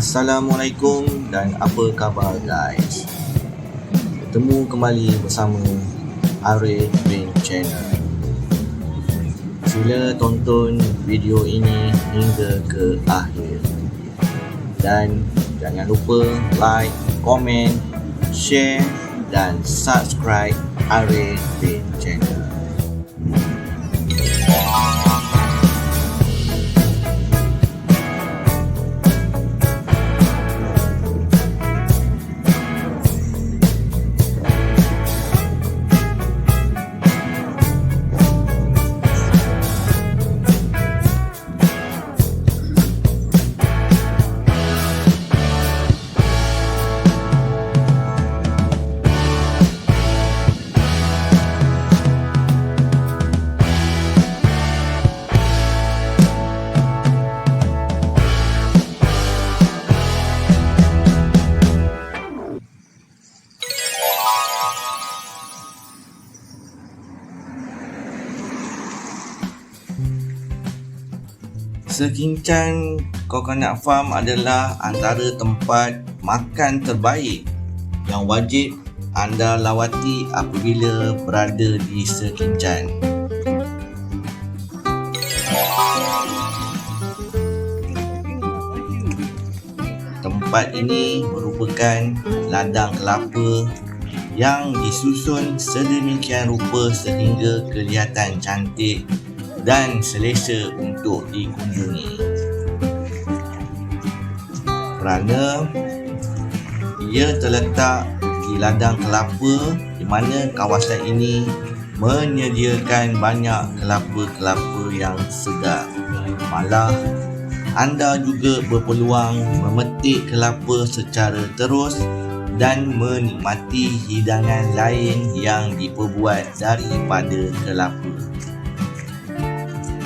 Assalamualaikum dan apa khabar guys? Bertemu kembali bersama Arif bin Channel. Sila tonton video ini hingga ke akhir. Dan jangan lupa like, komen, share dan subscribe Arif bin Channel Sekincang Coconut Farm adalah antara tempat makan terbaik yang wajib anda lawati apabila berada di Sekincang. Tempat ini merupakan ladang kelapa yang disusun sedemikian rupa sehingga kelihatan cantik dan selesa untuk dikunjungi. Kerana ia terletak di ladang kelapa di mana kawasan ini menyediakan banyak kelapa-kelapa yang segar. Malah anda juga berpeluang memetik kelapa secara terus dan menikmati hidangan lain yang diperbuat daripada kelapa.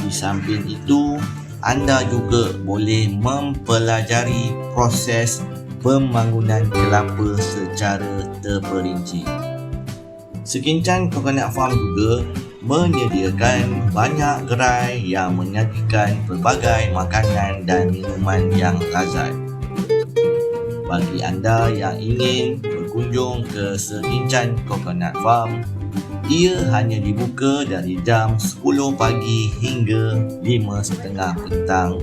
Di samping itu, anda juga boleh mempelajari proses pembangunan kelapa secara terperinci. Sekincang Coconut Farm juga menyediakan banyak gerai yang menyajikan pelbagai makanan dan minuman yang lazat. Bagi anda yang ingin berkunjung ke Sekincang Coconut Farm, ia hanya dibuka dari jam 10 pagi hingga 5.30 petang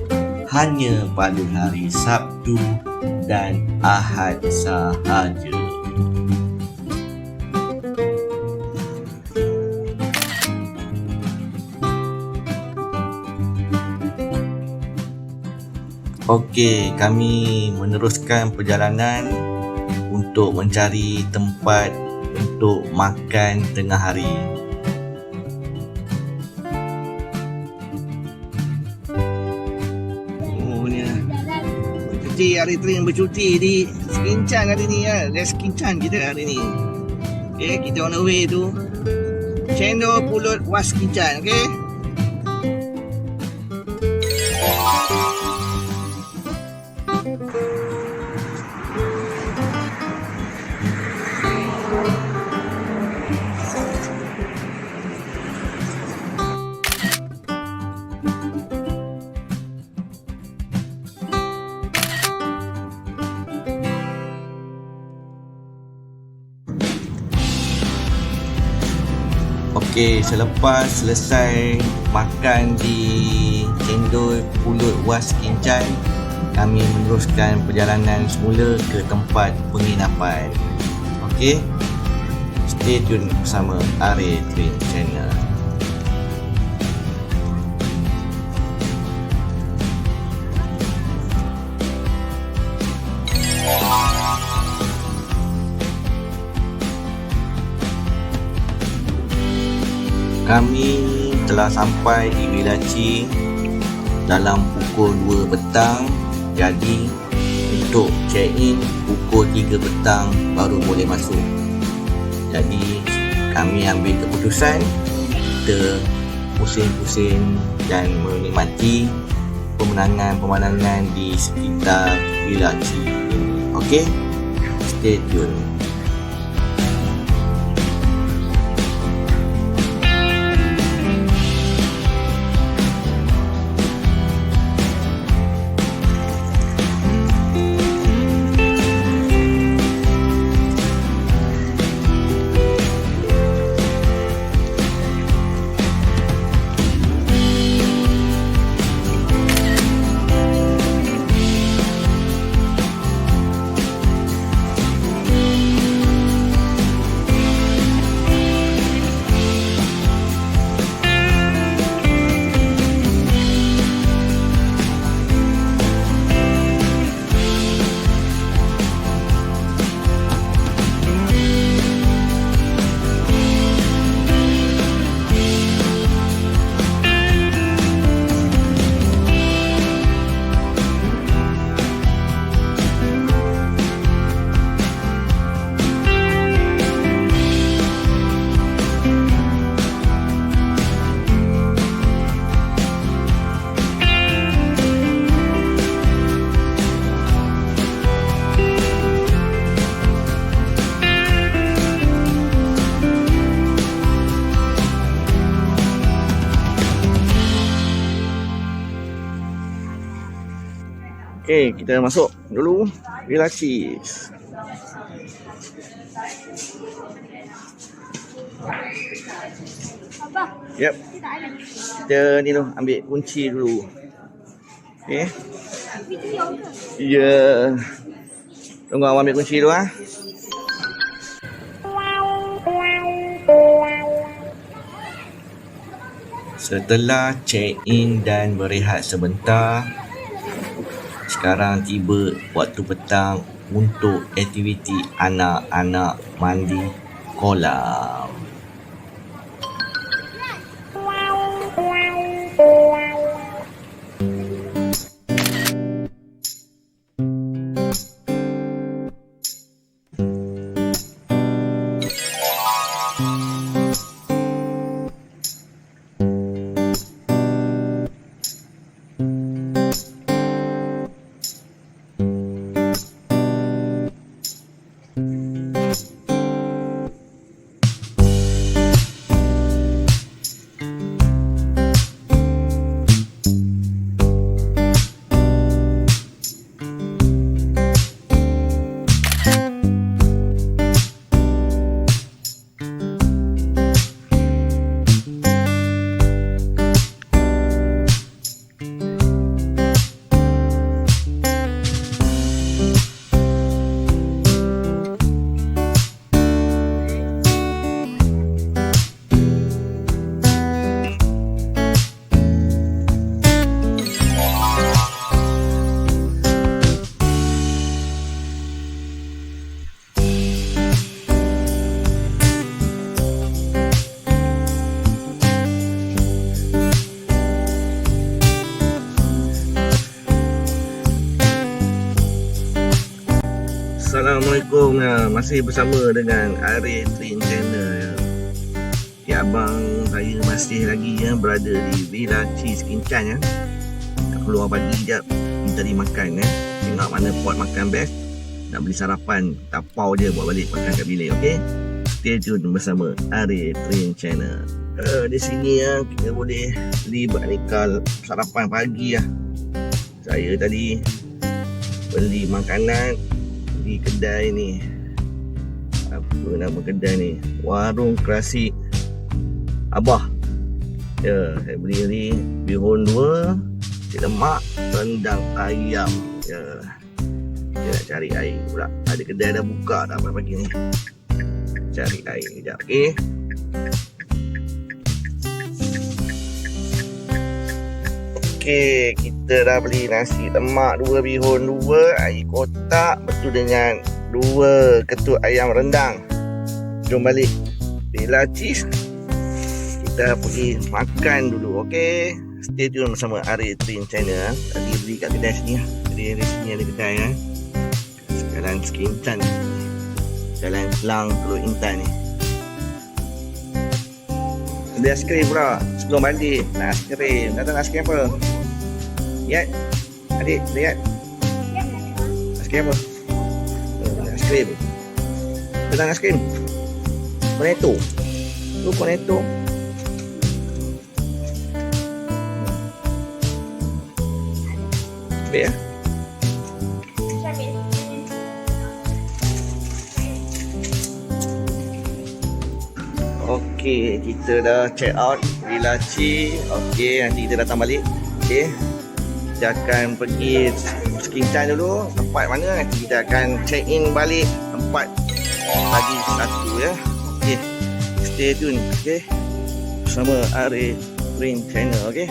hanya pada hari Sabtu dan Ahad sahaja. Okey, kami meneruskan perjalanan untuk mencari tempat untuk makan tengah hari. Oh lah. Bercuti hari tu yang bercuti di Sekincang hari ni ya. Dia Sekincang kita hari ni. Okay, kita on the way tu. Cendol Pulut Was Kincang, okay? Okey, selepas selesai makan di Cendol Pulut Was Kincang, kami meneruskan perjalanan semula ke tempat penginapan. Okey, stay tune bersama Are Train Channel. Kami telah sampai di Wilaci dalam pukul 2 petang jadi untuk check in pukul 3 petang baru boleh masuk. Jadi kami ambil keputusan kita pusing-pusing dan menikmati pemandangan-pemandangan di sekitar Wilaci ini ok stay tune Okay, kita masuk dulu. Abah, Yep, kita ni tu ambil kunci dulu. Okay. Ya. Yeah. Tunggu awak ambil kunci dulu ah. Setelah check-in dan berehat sebentar, sekarang tiba waktu petang untuk aktiviti anak-anak mandi kolam. Masih bersama dengan Arif Train Channel ya. Abang saya masih lagi ya berada di Villa Cheese Kincan ya. Nak keluar pagi jap minta di makan ya. Tengok mana pot makan best. Nak beli sarapan, tapau je buat balik makan kat bilik okey. Stay tune bersama Arif Train Channel. Uh, di sini ya kita boleh beli bakal sarapan pagi ya. Saya tadi beli makanan di kedai ni apa nama kedai ni? Warung klasik Abah. Ya saya beli ni bihun dua nasi lemak rendang ayam. Ya. Dia nak cari air pula. Ada kedai dah buka dah pagi ni. Cari air kejap okey? Okey, kita dah beli nasi lemak dua bihun dua, air kotak. Betul dengan dua ketuk ayam rendang. Jom balik. Bila cheese. Kita pergi makan dulu, okey? Stay tune bersama Ari Train Channel. Tadi beli kat kedai sini lah. Tadi dari sini ada kedai kan. Sekarang Skintan. Jalan Kelang Teluk Intan ni. Ada aiskrim pula Sebelum balik Nak aiskrim Datang aiskrim apa? Yat Adik Lihat Aiskrim apa? Oh, aiskrim Datang aiskrim Cornetto Tu cornetto Ambil ya Okey, kita dah check out Chi. Okey, nanti kita datang balik. Okey. Kita akan pergi Skincan dulu. Tempat mana nanti kita akan check in balik tempat pagi satu ya. Okey. Stay tune. Okey. Bersama Arif Green Channel. Okey.